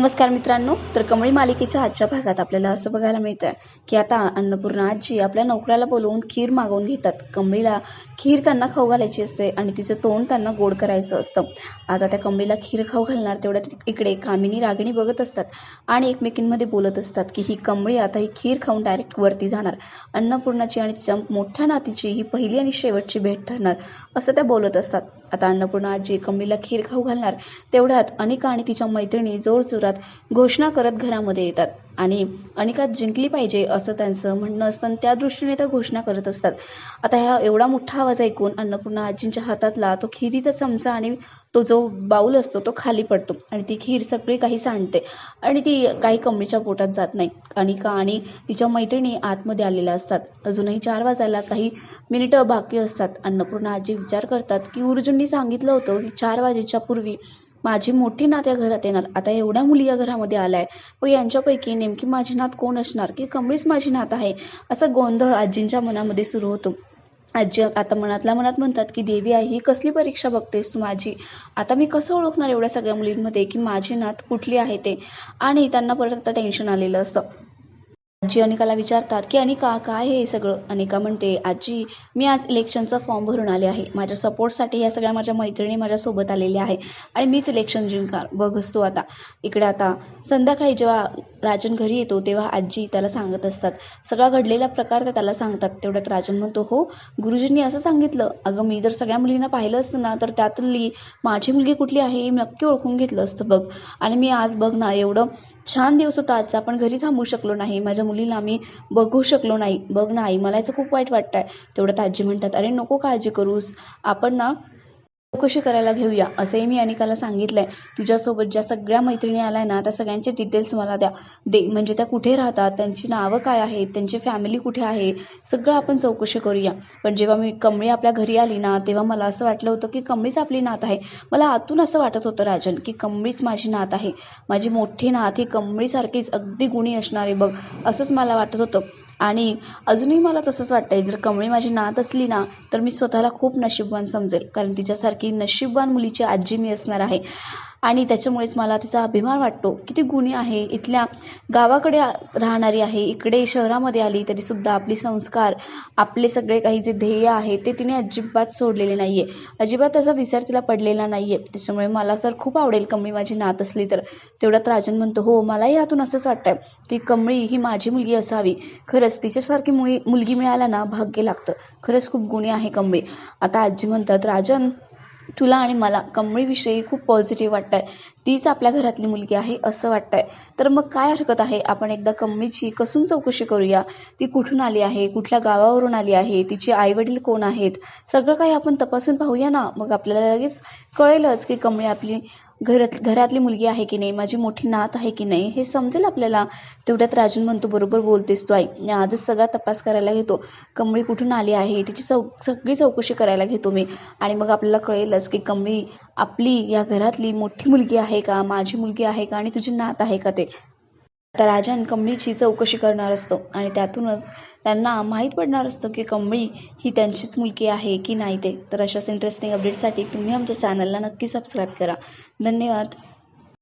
नमस्कार मित्रांनो तर कमळी मालिकेच्या आजच्या भागात आपल्याला असं बघायला मिळतं आहे की आता अन्नपूर्णा आजी आपल्या नोकराला बोलवून खीर मागवून घेतात. कमळीला खीर त्यांना खाऊ घालायची असते आणि तिचं तोंड त्यांना गोड करायचं असतं. आता त्या कमळीला खीर खाऊ घालणार तेवढ्यात इकडे कामिनी रागिणी बघत असतात आणि एकमेकींमध्ये बोलत असतात की ही कमळी आता ही खीर खाऊन डायरेक्ट वरती जाणार. अन्नपूर्णाची आणि तिच्या मोठ्या नातीची ही पहिली आणि शेवटची भेट ठरणार असं त्या बोलत असतात. आता अन्नपूर्णा आजी कमलीला खीर खाऊ घालणार तेवढ्यात अनिका आणि तिच्या मैत्रिणी जोरजोरात घोषणा करत घरामध्ये येतात. आणि अनेकात जिंकली पाहिजे असं त्यांचं म्हणणं असतं. आणि त्या दृष्टीने त्या घोषणा करत असतात. आता ह्या एवढा मोठा आवाज ऐकून अन्नपूर्णा आजींच्या हातातला तो खिरीचा चमचा आणि तो जो बाऊल असतो तो खाली पडतो आणि ती खीर सगळी काही सांडते आणि ती काही कमळीच्या पोटात जात नाही. अनिका आणि तिच्या मैत्रिणी आतमध्ये आलेल्या असतात. अजूनही चार वाजायला काही मिनिटं बाकी असतात. अन्नपूर्णा आजी विचार करतात की उर्जूंनी सांगितलं होतं की चार वाजेच्या पूर्वी माझी मोठी नात या घरात येणार. आता एवढ्या मुली या घरामध्ये आल्या. आहे व यांच्यापैकी नेमकी माझी नात कोण असणार? की कमळीच माझी नात आहे? असा गोंधळ आजींच्या मनामध्ये सुरू होतो. आजी आता मनातल्या मनात म्हणतात की देवी आई ही कसली परीक्षा बघतेस तू माझी? आता मी कसं ओळखणार एवढ्या सगळ्या मुलींमध्ये की माझी नात कुठली आहे ते? आणि त्यांना परत आता टेन्शन आलेलं असतं. आजी अनिकाला विचारतात की अनिका काय हे सगळं? अनिका म्हणते आजी मी आज इलेक्शनचा फॉर्म भरून आले आहे. माझ्या सपोर्टसाठी ह्या सगळ्या माझ्या मैत्रिणी माझ्यासोबत आलेल्या आहे आणि मीच इलेक्शन जिंकणार. बघ असतो आता. इकडे आता संध्याकाळी जेव्हा राजन घरी येतो तेव्हा आजी त्याला सांगत असतात. सगळा घडलेला प्रकार त्या त्याला सांगतात. तेवढ्यात राजन म्हणतो हो गुरुजींनी असं सांगितलं. अगं मी जर सगळ्या मुलींना पाहिलं असतं ना तर त्यातली माझी मुलगी कुठली आहे हे मी नक्की ओळखून घेतलं असतं बघ. आणि मी आज बघ ना एवढं छान दिवस होता. आजचा आपण घरी थांबू शकलो नाही. माझ्या मुलीला आम्ही बघू शकलो नाही. बघ ना आई मला याचं खूप वाईट वाटतं आहे तेवढ्यात आजी म्हणतात अरे नको काळजी करूस. आपण ना चौकशी करायला घेऊया असंही मी अनिकाला सांगितलं आहे तुझ्यासोबत ज्या सगळ्या मैत्रिणी आल्या ना त्या सगळ्यांचे डिटेल्स मला द्या. दे म्हणजे त्या कुठे राहतात त्यांची नावं काय आहेत त्यांची फॅमिली कुठे आहे सगळं आपण चौकशी करूया. पण जेव्हा मी कमळी आपल्या घरी आली ना तेव्हा मला असं वाटलं होतं की कमळीच आपली नात आहे. मला आतून असं वाटत होतं राजन की कमळीच माझी नात आहे. माझी मोठी नात ही कमळीसारखीच अगदी गुणी असणार आहे बघ असंच मला वाटत होतं. आणि अजूनही मला तसंच वाटतंय जर कमळी माझी नात असली ना तर मी स्वतःला खूप नशीबवान समजेल. कारण तिच्यासारखी नशीबवान मुलीची आजी मी असणार आहे. आणि त्याच्यामुळेच मला तिचा अभिमान वाटतो. किती गुणी आहे. इथल्या गावाकडे राहणारी आहे. इकडे शहरामध्ये आली तरीसुद्धा आपले संस्कार आपले सगळे काही जे ध्येय आहे ते तिने अजिबात सोडलेले नाही आहे अजिबात त्याचा विसर तिला पडलेला नाही आहे त्याच्यामुळे मला तर खूप आवडेल कमळी माझी नात असली तर. तेवढ्यात राजन म्हणतो हो मलाही यातून असंच वाटतंय की कमळी ही माझी मुलगी असावी. खरंच तिच्यासारखी मुली मुलगी मिळायला ना भाग्य लागतं. खरंच खूप गुणी आहे कमळी. आता आजी म्हणतात राजन तुला आणि मला कमळीविषयी खूप पॉझिटिव्ह वाटतं आहे तीच आपल्या घरातली मुलगी आहे असं वाटतं आहे तर मग काय हरकत आहे? आपण एकदा कमळीची कसून चौकशी करूया. ती कुठून आली आहे? कुठल्या गावावरून आली आहे? तिचे आईवडील कोण आहेत? सगळं काही आपण तपासून पाहूया ना. मग आपल्याला लगेच कळेलच की कमळी आपली घरात घरातली मुलगी आहे की नाही? माझी मोठी नात आहे की नाही? हे समजेल आपल्याला. तेवढ्यात राजन म्हणतो बरोबर बोलतेस तू आई मी आजच सगळा तपास करायला घेतो. कमळी कुठून आली आहे? तिची चौ सगळी चौकशी करायला घेतो मी. आणि मग आपल्याला कळेलच की कमळी आपली या घरातली मोठी मुलगी आहे का? माझी मुलगी आहे का? आणि तुझी नात आहे का ते? आता राजन कमळीची चौकशी करणार असतो आणि त्यातूनच त्यांना माहीत पडणार असतं की कमळी ही त्यांचीच मुलगी आहे की नाही ते. तर अशाच इंटरेस्टिंग अपडेटसाठी तुम्ही आमच्या चॅनलला नक्की सबस्क्राईब करा. धन्यवाद.